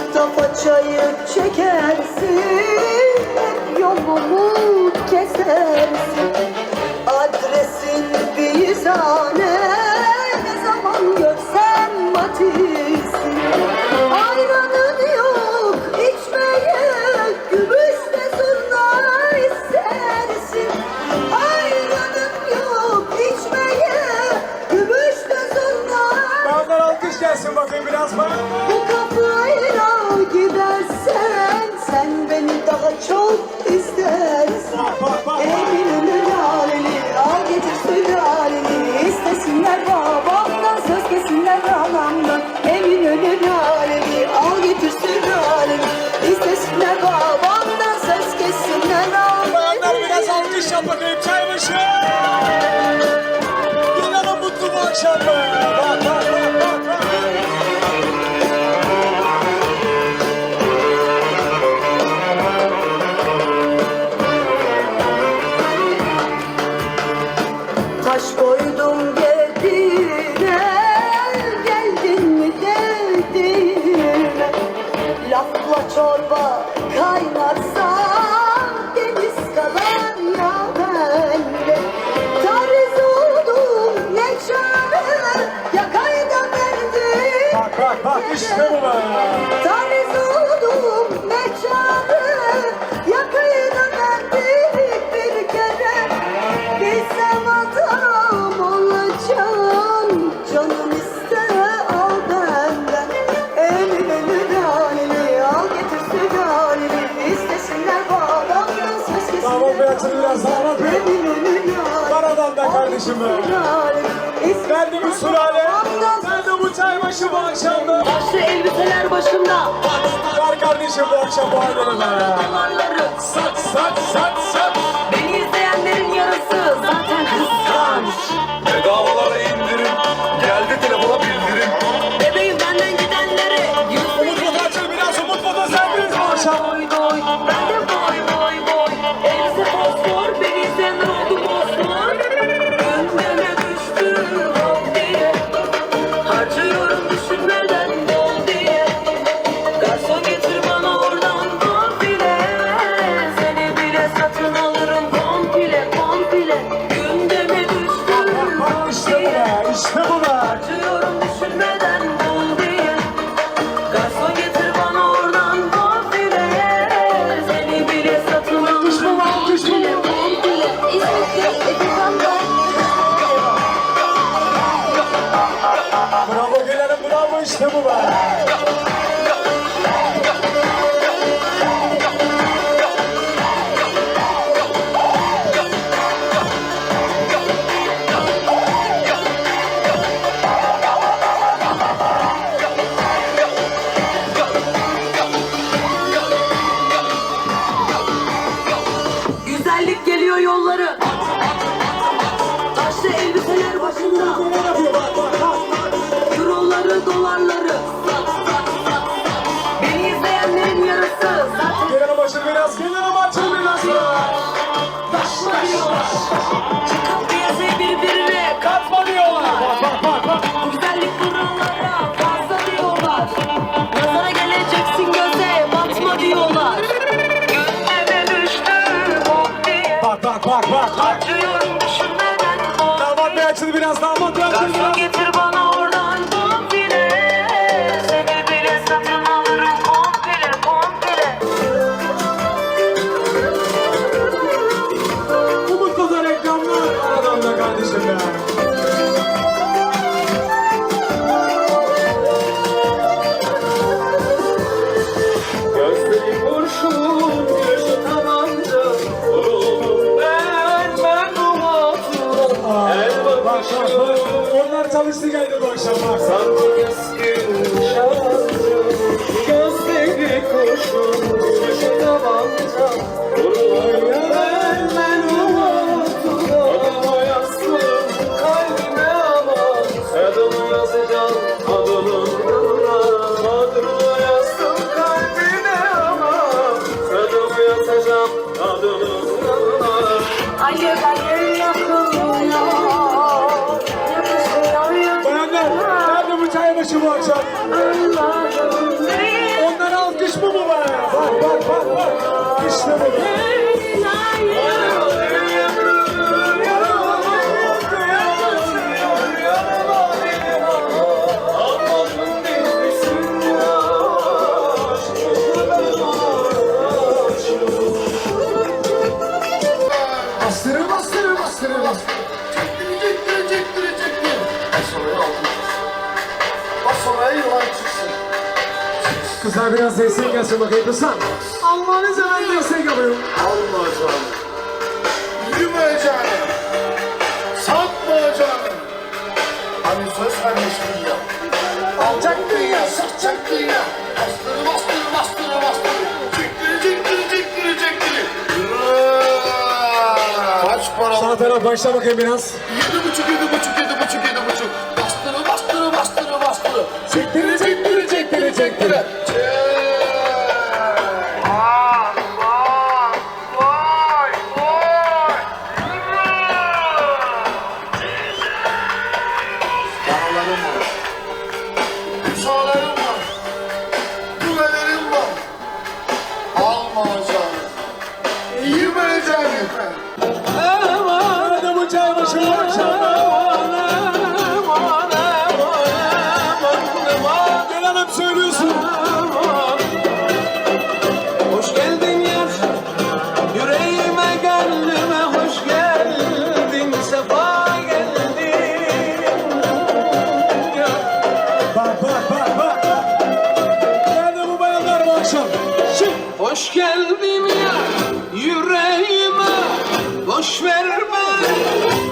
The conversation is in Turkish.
Ocakta paçayı çekersin Yolumu kesersin. Adresin bir zahmet I love Kapıyı açın biraz daha. Karadan da kardeşim be. Verdi bir sülale. Ben de bu çay başı bu akşamda. Yaşlı elbiseler başında. Var kardeşim bu akşam bu aileler. Sak sak sak sak. İzmit'te Edirne'de. Bravo Gül Hanım bravo işte bu be. diyorlar. Çıkıp birbirine katma diyorlar. Bak bak bak bak. Bu güzellik kurallara fazla diyorlar. Nazara geleceksin göze batma diyorlar. Gözleme düştü bok. Oh bak bak bak bak. bak. Düşünmeden bok oh diye. Damat bey açıldı biraz damat bey biraz. çalıştı geldi bu akşam. Bak. Sandığız gün şarjı, gözleri koşun, şu davanda, buralar başı bu akşam. Onlara alkış mı bu be? Bak bak bak bak. İşte bu. Kızlar biraz destek gelsin bakayım kızlar. Allah'ınıza ben destek yapıyorum. Allah'ım. Yürümeyeceğini, satmayacağını. Hani söz vermiş dünya. Alacak dünya, satacak dünya. Bastırı bastırı bastırı bastırı. Çektirecek, çektirecek, çektirecek. Kaç para? Sağ taraf başla bakayım biraz. Yedi buçuk, yedi buçuk, Koçum. Hoş geldin ya yüreğime. Boş verme.